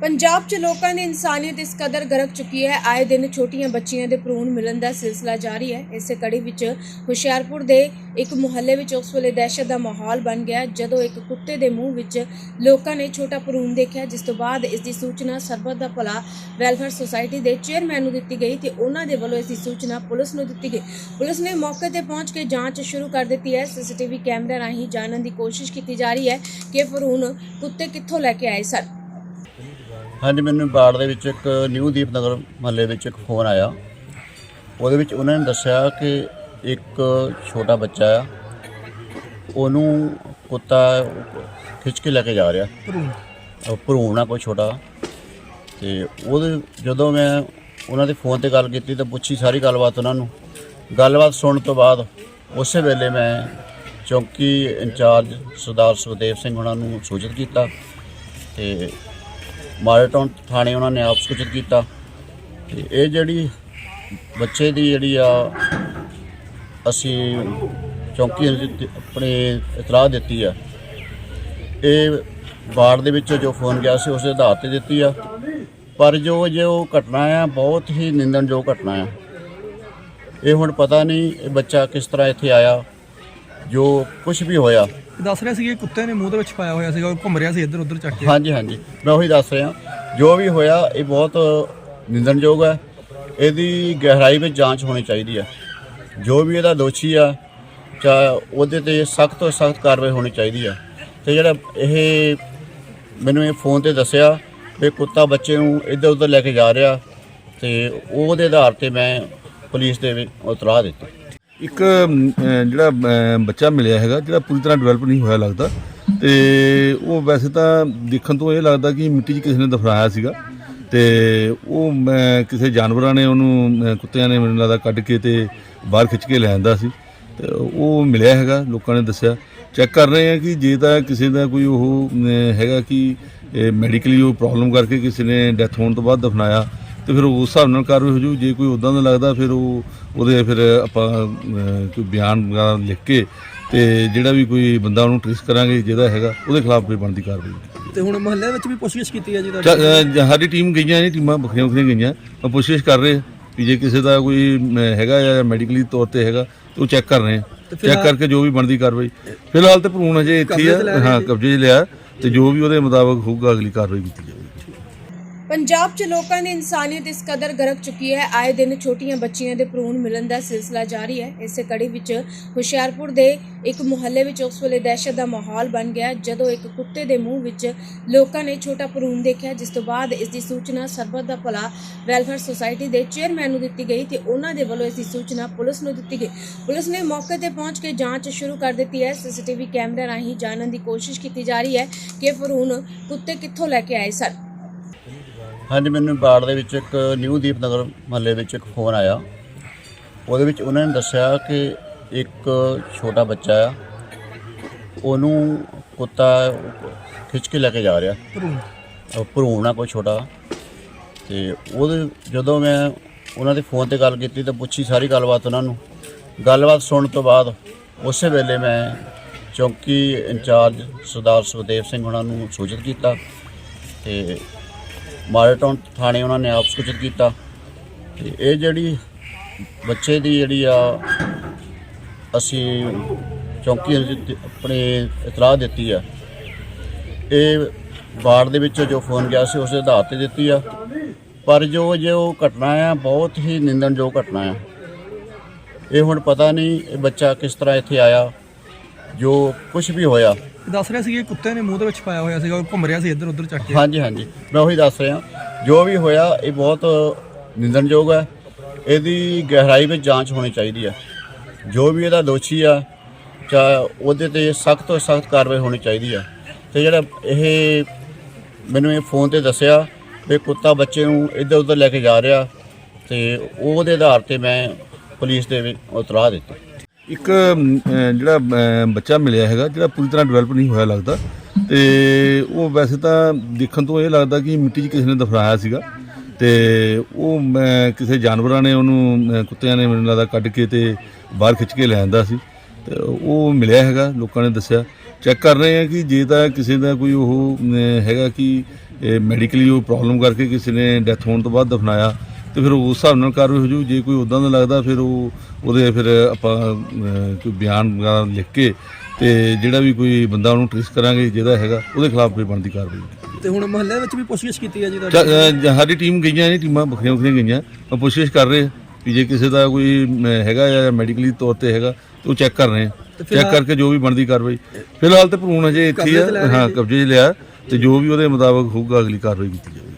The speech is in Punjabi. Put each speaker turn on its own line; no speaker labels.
ਪੰਜਾਬ 'ਚ ਲੋਕਾਂ ਦੀ ਇਨਸਾਨੀਅਤ ਇਸ ਕਦਰ ਗਰਕ ਚੁੱਕੀ ਹੈ। ਆਏ ਦਿਨ ਛੋਟੀਆਂ ਬੱਚੀਆਂ ਦੇ ਭਰੂਣ ਮਿਲਣ ਦਾ ਸਿਲਸਿਲਾ ਜਾਰੀ ਹੈ। ਇਸੇ ਕੜੀ ਵਿੱਚ ਹੁਸ਼ਿਆਰਪੁਰ ਦੇ ਇੱਕ ਮੁਹੱਲੇ ਵਿੱਚ ਉਸ ਵੇਲੇ ਦਹਿਸ਼ਤ ਦਾ ਮਾਹੌਲ ਬਣ ਗਿਆ, ਜਦੋਂ ਇੱਕ ਕੁੱਤੇ ਦੇ ਮੂੰਹ ਵਿੱਚ ਲੋਕਾਂ ਨੇ ਛੋਟਾ ਭਰੂਣ ਦੇਖਿਆ, ਜਿਸ ਤੋਂ ਬਾਅਦ ਇਸ ਦੀ ਸੂਚਨਾ ਸਰਬੱਤ ਦਾ ਭਲਾ ਵੈਲਫੇਅਰ ਸੁਸਾਇਟੀ ਦੇ ਚੇਅਰਮੈਨ ਨੂੰ ਦਿੱਤੀ ਗਈ ਤੇ ਉਹਨਾਂ ਦੇ ਵੱਲੋਂ ਇਸ ਦੀ ਸੂਚਨਾ ਪੁਲਿਸ ਨੂੰ ਦਿੱਤੀ ਗਈ। ਪੁਲਿਸ ਨੇ ਮੌਕੇ ਤੇ ਪਹੁੰਚ ਕੇ ਜਾਂਚ ਸ਼ੁਰੂ ਕਰ ਦਿੱਤੀ ਹੈ। ਸੀਸੀਟੀਵੀ ਕੈਮਰੇ ਰਾਹੀਂ ਜਾਣਨ ਦੀ ਕੋਸ਼ਿਸ਼ ਕੀਤੀ ਜਾ ਰਹੀ ਹੈ ਕਿ ਭਰੂਣ ਕੁੱਤੇ ਕਿੱਥੋਂ ਲੈ ਕੇ ਆਏ ਸਨ।
ਹਾਂਜੀ ਮੈਨੂੰ ਬਾੜ ਦੇ ਵਿੱਚ ਇੱਕ ਨਿਊ ਦੀਪ ਨਗਰ ਮਹੱਲੇ ਵਿੱਚ ਇੱਕ ਫੋਨ ਆਇਆ। ਉਹਦੇ ਵਿੱਚ ਉਹਨਾਂ ਨੇ ਦੱਸਿਆ ਕਿ ਇੱਕ ਛੋਟਾ ਬੱਚਾ ਆ ਉਹਨੂੰ ਕੁੱਤਾ ਖਿੱਚ ਕੇ ਲੈ ਕੇ ਜਾ ਰਿਹਾ। ਉਹ ਭਰੂਣ ਕੋਈ ਛੋਟਾ। ਤੇ ਉਹਦੇ ਜਦੋਂ ਮੈਂ ਉਹਨਾਂ ਦੇ ਫੋਨ ਤੇ ਗੱਲ ਕੀਤੀ ਤਾਂ ਪੁੱਛੀ ਸਾਰੀ ਗੱਲਬਾਤ ਉਹਨਾਂ ਨੂੰ। ਗੱਲਬਾਤ ਸੁਣਨ ਤੋਂ ਬਾਅਦ ਉਸੇ ਵੇਲੇ ਮੈਂ ਚੌਂਕੀ ਇੰਚਾਰਜ ਸਰਦਾਰ ਸੁਖਦੇਵ ਸਿੰਘ ਉਹਨਾਂ ਨੂੰ ਸੂਚਿਤ ਕੀਤਾ ਤੇ ਮਾਲਟਨ ਥਾਣੇ ਉਹਨਾਂ ਨੇ ਆਪ ਸੂਚਿਤ ਕੀਤਾ। ਤੇ ਇਹ ਜਿਹੜੀ ਬੱਚੇ ਦੀ ਜਿਹੜੀ ਆ, ਅਸੀਂ ਚੌਂਕੀ ਦੇ ਆਪਣੇ ਇਤਲਾਹ ਦਿੱਤੀ ਆ। ਇਹ ਬਾੜ ਦੇ ਵਿੱਚ ਜੋ ਫੋਨ ਗਿਆ ਸੀ, ਉਸ ਦੇ ਆਧਾਰ ਤੇ ਦਿੱਤੀ ਆ। ਪਰ ਜੋ ਜੋ ਘਟਨਾ ਆ, ਬਹੁਤ ਹੀ ਨਿੰਦਣਯੋਗ ਘਟਨਾ ਆ। ਇਹ ਹੁਣ ਪਤਾ ਨਹੀਂ ਇਹ ਬੱਚਾ ਕਿਸ ਤਰ੍ਹਾਂ ਇੱਥੇ ਆਇਆ, ਜੋ ਕੁਝ ਵੀ ਹੋਇਆ।
ਦੱਸ ਰਿਹਾ ਸੀ ਕਿ ਕੁੱਤੇ ਨੇ ਮੂੰਹ ਦੇ ਵਿੱਚ ਪਾਇਆ ਹੋਇਆ ਸੀਗਾ, ਉਹ ਘੁੰਮ ਰਿਹਾ ਸੀ ਇੱਧਰ ਉੱਧਰ ਚੱਕ ਕੇ।
ਹਾਂਜੀ ਹਾਂਜੀ। ਮੈਂ ਉਹੀ ਦੱਸ ਰਿਹਾ। ਜੋ ਵੀ ਹੋਇਆ, ਇਹ ਬਹੁਤ ਨਿੰਦਣਯੋਗ ਹੈ। ਇਹਦੀ ਗਹਿਰਾਈ ਵਿੱਚ ਜਾਂਚ ਹੋਣੀ ਚਾਹੀਦੀ ਹੈ। ਜੋ ਵੀ ਇਹਦਾ ਦੋਸ਼ੀ ਆ, ਚਾਹੇ ਉਹਦੇ ਤੇ ਸਖਤ ਤੋਂ ਸਖਤ ਕਾਰਵਾਈ ਹੋਣੀ ਚਾਹੀਦੀ ਆ ਤੇ ਜਿਹੜਾ ਇਹ ਮੈਨੂੰ ਇਹ ਫੋਨ ਤੇ ਦੱਸਿਆ ਵੀ ਕੁੱਤਾ ਬੱਚੇ ਨੂੰ ਇੱਧਰ ਉੱਧਰ ਲੈ ਕੇ ਜਾ ਰਿਹਾ ਤੇ ਉਹਦੇ ਆਧਾਰ ਤੇ ਮੈਂ ਪੁਲਿਸ ਦੇ ਵਿੱਚ ਉਤਰਾ ਦਿੱਤੀ।
ਇੱਕ ਅਮ, ਜਿਹੜਾ ਅਮ, ਬੱਚਾ ਮਿਲਿਆ ਹੈਗਾ ਜਿਹੜਾ ਪੂਰੀ ਤਰ੍ਹਾਂ ਡਿਵੈਲਪ ਨਹੀਂ ਹੋਇਆ ਲੱਗਦਾ। ਤੇ ਉਹ ਵੈਸੇ ਤਾਂ ਦੇਖਣ ਤੋਂ ਇਹ ਲੱਗਦਾ ਕਿ ਮਿੱਟੀ 'ਚ ਕਿਸੇ ਨੇ ਦਫਨਾਇਆ ਸੀਗਾ। ਤੇ ਉਹ ਮੈਂ ਕਿਸੇ ਜਾਨਵਰਾਂ ਨੇ ਉਹਨੂੰ ਅਹ, ਕੁੱਤਿਆਂ ਨੇ ਮੈਨੂੰ ਲੱਗਦਾ ਕੱਢ ਕੇ ਤੇ ਬਾਹਰ ਖਿੱਚ ਕੇ ਲੈ ਆਂਦਾ ਸੀ। ਤੇ ਉਹ ਮਿਲਿਆ ਹੈਗਾ ਲੋਕਾਂ ਨੇ ਦੱਸਿਆ। ਚੈੱਕ ਕਰ ਰਹੇ ਆ ਕਿ ਜੇ ਤਾਂ ਕਿਸੇ ਦਾ ਕੋਈ ਉਹ ਅਮ, ਹੈਗਾ ਕਿ ਮੈਡੀਕਲੀ ਉਹ ਪ੍ਰੋਬਲਮ ਕਰਕੇ ਕਿਸੇ ਨੇ ਡੈਥ ਹੋਣ ਤੋਂ ਬਾਅਦ ਦਫਨਾਇਆ ਤੇ ਫਿਰ ਉਸ ਹਿਸਾਬ ਨਾਲ ਕਾਰਵਾਈ ਹੋ ਜੂ। ਜੇ ਕੋਈ ਉਦਾਂ ਦਾ ਲੱਗਦਾ ਫਿਰ ਉਹ ਉਹਦੇ ਫਿਰ ਆਪਾਂ ਕੋਈ ਬਿਆਨ ਵਗੈਰਾ ਲਿਖ ਕੇ ਤੇ ਜਿਹੜਾ ਵੀ ਕੋਈ ਬੰਦਾ ਉਹਨੂੰ ਟ੍ਰੇਸ ਕਰਾਂਗੇ ਜਿਹਦਾ ਹੈਗਾ ਉਹਦੇ ਖਿਲਾਫ ਕੋਈ ਬਣਦੀ ਕਾਰਵਾਈ
ਤੇ ਹੁਣ ਮਹੱਲੇ ਵਿੱਚ ਵੀ ਪੁੱਛਗਿੱਛ ਕੀਤੀ ਹੈ ਜੀ ਤੁਹਾਡੀ?
ਸਾਡੀ ਟੀਮ ਗਈਆਂ ਨੇ ਟੀਮਾਂ ਵੱਖਰੀਆਂ ਵੱਖਰੀਆਂ ਗਈਆਂ। ਕੋਸ਼ਿਸ਼ ਕਰ ਰਹੇ ਕਿ ਜੇ ਕਿਸੇ ਦਾ ਕੋਈ ਹੈਗਾ ਜਾਂ ਮੈਡੀਕਲੀ ਤੌਰ ਤੇ ਹੈਗਾ ਤੇ ਉਹ ਚੈੱਕ ਕਰ ਰਹੇ ਹਾਂ। ਚੈੱਕ ਕਰਕੇ ਜੋ ਵੀ ਬਣਦੀ ਕਾਰਵਾਈ। ਫਿਲਹਾਲ ਤੇ ਭਰੂਣ ਅਜੇ ਇੱਥੇ ਆ। ਹਾਂ ਕਬਜ਼ੇ 'ਚ ਲਿਆ। ਤੇ ਜੋ ਵੀ ਉਹਦੇ ਮੁਤਾਬਕ ਹੋਊਗਾ ਅਗਲੀ ਕਾਰਵਾਈ ਕੀਤੀ ਜਾਵੇਗੀ
ਪੰਜਾਬ 'ਚ ਲੋਕਾਂ ਦੀ ਇਨਸਾਨੀਅਤ ਇਸ ਕਦਰ ਗਰਕ ਚੁੱਕੀ ਹੈ। ਆਏ ਦਿਨ ਛੋਟੀਆਂ ਬੱਚੀਆਂ ਦੇ ਭਰੂਣ ਮਿਲਣ ਦਾ ਸਿਲਸਿਲਾ ਜਾਰੀ ਹੈ। ਇਸੇ ਕੜੀ ਵਿੱਚ ਹੁਸ਼ਿਆਰਪੁਰ ਦੇ ਇੱਕ ਮੁਹੱਲੇ ਵਿੱਚ ਉਸ ਵੇਲੇ ਦਹਿਸ਼ਤ ਦਾ ਮਾਹੌਲ ਬਣ ਗਿਆ, ਜਦੋਂ ਇੱਕ ਕੁੱਤੇ ਦੇ ਮੂੰਹ ਵਿੱਚ ਲੋਕਾਂ ਨੇ ਛੋਟਾ ਭਰੂਣ ਦੇਖਿਆ, ਜਿਸ ਤੋਂ ਬਾਅਦ ਇਸ ਦੀ ਸੂਚਨਾ ਸਰਬਤ ਦਾ ਭਲਾ ਵੈਲਫੇਅਰ ਸੁਸਾਇਟੀ ਦੇ ਚੇਅਰਮੈਨ ਨੂੰ ਦਿੱਤੀ ਗਈ ਤੇ ਉਹਨਾਂ ਦੇ ਵੱਲੋਂ ਇਸ ਦੀ ਸੂਚਨਾ ਪੁਲਿਸ ਨੂੰ ਦਿੱਤੀ ਗਈ। ਪੁਲਿਸ ਨੇ ਮੌਕੇ ਤੇ ਪਹੁੰਚ ਕੇ ਜਾਂਚ ਸ਼ੁਰੂ ਕਰ ਦਿੱਤੀ ਹੈ। ਸੀਸੀਟੀਵੀ ਕੈਮਰੇ ਰਾਹੀਂ ਜਾਣਨ ਦੀ ਕੋਸ਼ਿਸ਼ ਕੀਤੀ ਜਾ ਰਹੀ ਹੈ ਕਿ ਭਰੂਣ ਕੁੱਤੇ ਕਿੱਥੋਂ ਲੈ ਕੇ ਆਏ ਸਨ।
ਹਾਂਜੀ ਮੈਨੂੰ ਬਾੜ ਦੇ ਵਿੱਚ ਇੱਕ ਨਿਊ ਦੀਪ ਨਗਰ ਮਹੱਲੇ ਵਿੱਚ ਇੱਕ ਫੋਨ ਆਇਆ। ਉਹਦੇ ਵਿੱਚ ਉਹਨਾਂ ਨੇ ਦੱਸਿਆ ਕਿ ਇੱਕ ਛੋਟਾ ਬੱਚਾ ਆ ਉਹਨੂੰ ਕੁੱਤਾ ਖਿੱਚ ਕੇ ਲੈ ਕੇ ਜਾ ਰਿਹਾ। ਉਹ ਭਰੂਣ ਆ ਕੋਈ ਛੋਟਾ। ਤੇ ਉਹਦੇ ਜਦੋਂ ਮੈਂ ਉਹਨਾਂ ਦੇ ਫੋਨ ਤੇ ਗੱਲ ਕੀਤੀ ਤਾਂ ਪੁੱਛੀ ਸਾਰੀ ਗੱਲਬਾਤ ਉਹਨਾਂ ਨੂੰ। ਗੱਲਬਾਤ ਸੁਣਨ ਤੋਂ ਬਾਅਦ ਉਸੇ ਵੇਲੇ ਮੈਂ ਚੌਂਕੀ ਇੰਚਾਰਜ ਸਰਦਾਰ ਸੁਖਦੇਵ ਸਿੰਘ ਉਹਨਾਂ ਨੂੰ ਸੂਚਿਤ ਕੀਤਾ ਤੇ ਮਾਲਟਨ ਥਾਣੇ ਉਹਨਾਂ ਨੇ ਆਪ ਸੂਚਿਤ ਕੀਤਾ। ਤੇ ਇਹ ਜਿਹੜੀ ਬੱਚੇ ਦੀ ਜਿਹੜੀ ਆ, ਅਸੀਂ ਚੌਂਕੀ ਦੇ ਆਪਣੇ ਇਤਲਾਹ ਦਿੱਤੀ ਆ। ਇਹ ਬਾੜ ਦੇ ਵਿੱਚ ਜੋ ਫੋਨ ਗਿਆ ਸੀ, ਉਸ ਦੇ ਆਧਾਰ ਤੇ ਦਿੱਤੀ ਆ। ਪਰ ਜੋ ਜੋ ਘਟਨਾ ਆ, ਬਹੁਤ ਹੀ ਨਿੰਦਣਯੋਗ ਘਟਨਾ ਆ। ਇਹ ਹੁਣ ਪਤਾ ਨਹੀਂ ਇਹ ਬੱਚਾ ਕਿਸ ਤਰ੍ਹਾਂ ਇੱਥੇ ਆਇਆ। ਜੋ ਕੁਝ ਵੀ ਹੋਇਆ।
ਦੱਸ ਰਿਹਾ ਸੀ ਕਿ ਕੁੱਤੇ ਨੇ ਮੂੰਹ ਦੇ ਵਿੱਚ ਪਾਇਆ ਹੋਇਆ ਸੀਗਾ ਉਹ ਘੁੰਮ ਰਿਹਾ ਸੀ ਇੱਧਰ ਉੱਧਰ ਚੱਕ ਕੇ।
ਹਾਂਜੀ ਹਾਂਜੀ। ਮੈਂ ਉਹੀ ਦੱਸ ਰਿਹਾ। ਜੋ ਵੀ ਹੋਇਆ ਇਹ ਬਹੁਤ ਨਿੰਦਣਯੋਗ ਹੈ। ਇਹਦੀ ਗਹਿਰਾਈ ਵਿੱਚ ਜਾਂਚ ਹੋਣੀ ਚਾਹੀਦੀ ਹੈ। ਜੋ ਵੀ ਇਹਦਾ ਦੋਸ਼ੀ ਆ ਚਾਹੇ ਉਹਦੇ ਤੇ ਸਖਤ ਤੋਂ ਸਖਤ ਕਾਰਵਾਈ ਹੋਣੀ ਚਾਹੀਦੀ ਹੈ। ਤੇ ਜਿਹੜਾ ਇਹ ਮੈਨੂੰ ਇਹ ਫੋਨ ਤੇ ਦੱਸਿਆ ਵੀ ਕੁੱਤਾ ਬੱਚੇ ਨੂੰ ਇੱਧਰ ਉੱਧਰ ਲੈ ਕੇ ਜਾ ਰਿਹਾ ਤੇ ਉਹਦੇ ਆਧਾਰ ਤੇ ਮੈਂ ਪੁਲਿਸ ਦੇ ਵਿੱਚ ਉਤਰਾ ਦਿੱਤੀ।
ਇੱਕ ਅਹ, ਜਿਹੜਾ ਅਮ, ਬੱਚਾ ਮਿਲਿਆ ਹੈਗਾ ਜਿਹੜਾ ਪੂਰੀ ਤਰ੍ਹਾਂ ਡਿਵੈਲਪ ਨਹੀਂ ਹੋਇਆ ਲੱਗਦਾ। ਤੇ ਉਹ ਵੈਸੇ ਤਾਂ ਦੇਖਣ ਤੋਂ ਇਹ ਲੱਗਦਾ ਕਿ ਮਿੱਟੀ 'ਚ ਕਿਸੇ ਨੇ ਦਫਨਾਇਆ ਸੀਗਾ। ਤੇ ਉਹ ਮੈਂ ਕਿਸੇ ਜਾਨਵਰਾਂ ਨੇ ਉਹਨੂੰ ਅਹ, ਕੁੱਤਿਆਂ ਨੇ ਮੈਨੂੰ ਲੱਗਦਾ ਕੱਢ ਕੇ ਤੇ ਬਾਹਰ ਖਿੱਚ ਕੇ ਲੈ ਆਂਦਾ ਸੀ। ਤੇ ਉਹ ਮਿਲਿਆ ਹੈਗਾ ਲੋਕਾਂ ਨੇ ਦੱਸਿਆ। ਚੈੱਕ ਕਰ ਰਹੇ ਆ ਕਿ ਜੇ ਤਾਂ ਕਿਸੇ ਦਾ ਕੋਈ ਉਹ ਅਮ, ਹੈਗਾ ਕਿ ਮੈਡੀਕਲੀ ਉਹ ਪ੍ਰੋਬਲਮ ਕਰਕੇ ਕਿਸੇ ਨੇ ਡੈਥ ਹੋਣ ਤੋਂ ਬਾਅਦ ਦਫਨਾਇਆ ਤੇ ਫਿਰ ਉਸ ਹਿਸਾਬ ਨਾਲ ਕਾਰਵਾਈ ਹੋ ਜੂ ਜੇ ਕੋਈ ਉਦਾਂ ਦਾ ਲੱਗਦਾ ਫਿਰ ਉਹ ਉਹਦੇ ਫਿਰ ਆਪਾਂ ਕੋਈ ਬਿਆਨ ਵਗੈਰਾ ਲਿਖ ਕੇ ਤੇ ਜਿਹੜਾ ਵੀ ਕੋਈ ਬੰਦਾ ਉਹਨੂੰ ਟ੍ਰੇਸ ਕਰਾਂਗੇ ਜਿਹਦਾ ਹੈਗਾ ਉਹਦੇ ਖਿਲਾਫ ਕੋਈ ਬਣਦੀ ਕਾਰਵਾਈ
ਤੇ ਹੁਣ ਮਹੱਲੇ ਵਿੱਚ ਵੀ ਪੁੱਛਗਿੱਛ ਕੀਤੀ ਹੈ ਜੀ ਤੁਹਾਡੀ?
ਸਾਡੀ ਟੀਮ ਗਈਆਂ ਨੇ ਟੀਮਾਂ ਵੱਖਰੀਆਂ ਵੱਖਰੀਆਂ ਗਈਆਂ। ਉਹ ਪੁੱਛਗਿੱਛ ਕਰ ਰਹੇ ਵੀ ਜੇ ਕਿਸੇ ਦਾ ਕੋਈ ਹੈਗਾ ਜਾਂ ਮੈਡੀਕਲੀ ਤੌਰ ਤੇ ਹੈਗਾ ਤੇ ਉਹ ਚੈੱਕ ਕਰ ਰਹੇ ਆ। ਚੈੱਕ ਕਰਕੇ ਜੋ ਵੀ ਬਣਦੀ ਕਾਰਵਾਈ। ਫਿਲਹਾਲ ਤੇ ਭਰੂਣ ਅਜੇ ਇੱਥੇ ਹੀ। ਕਬਜ਼ੇ 'ਚ ਲਿਆ ਤੇ ਜੋ ਵੀ ਉਹਦੇ ਮੁਤਾਬਕ ਹੋਊਗਾ ਅਗਲੀ ਕਾਰਵਾਈ ਕੀਤੀ ਜਾਵੇ